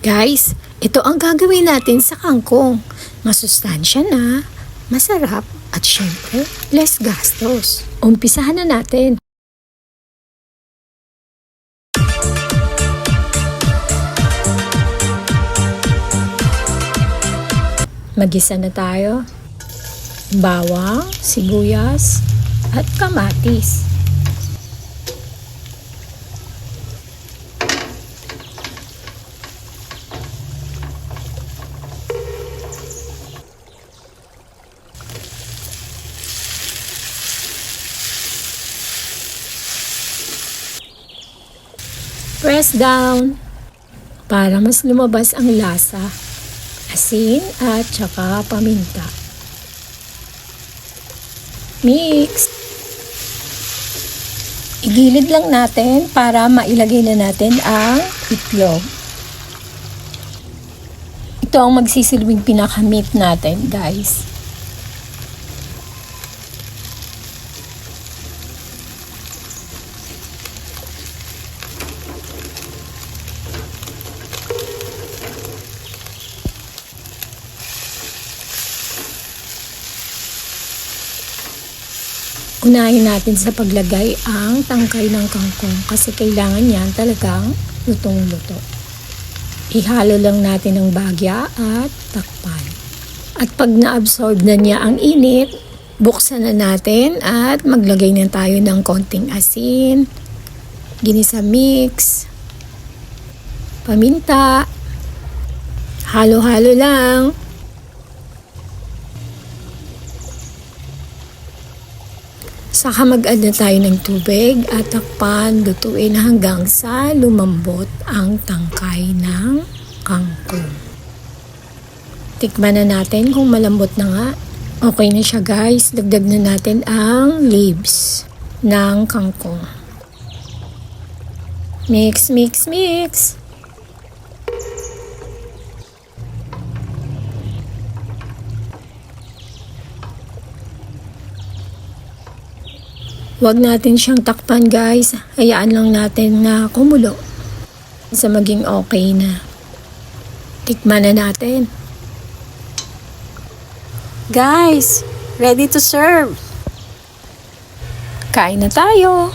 Guys, ito ang gagawin natin sa kangkong. Masustansya na, masarap, at syempre, less gastos. Umpisahan na natin. Magisa na tayo. Bawang, sibuyas, at kamatis. Press down para mas lumabas ang lasa. Asin at saka paminta. Mix. Igilid lang natin para mailagay na natin ang itlog. Ito ang magsisilbing pinakamit natin, guys. Unahin natin sa paglagay ang tangkay ng kangkong kasi kailangan yan talagang lutong-luto. Ihalo lang natin ang bagya at takpan. At pag na-absorb na niya ang init, buksan na natin at maglagay na tayo ng konting asin, ginisa mix, paminta, halo-halo lang. Saka mag-add na tayo ng tubig at takpan, lutuin hanggang sa lumambot ang tangkay ng kangkong. Tikman na natin kung malambot na nga. Okay na siya guys. Dagdag na natin ang leaves ng kangkong. Mix, mix, mix. Huwag natin siyang takpan guys. Hayaan lang natin na kumulo. Sa maging okay na. Tikman na natin. Guys, ready to serve. Kain na tayo.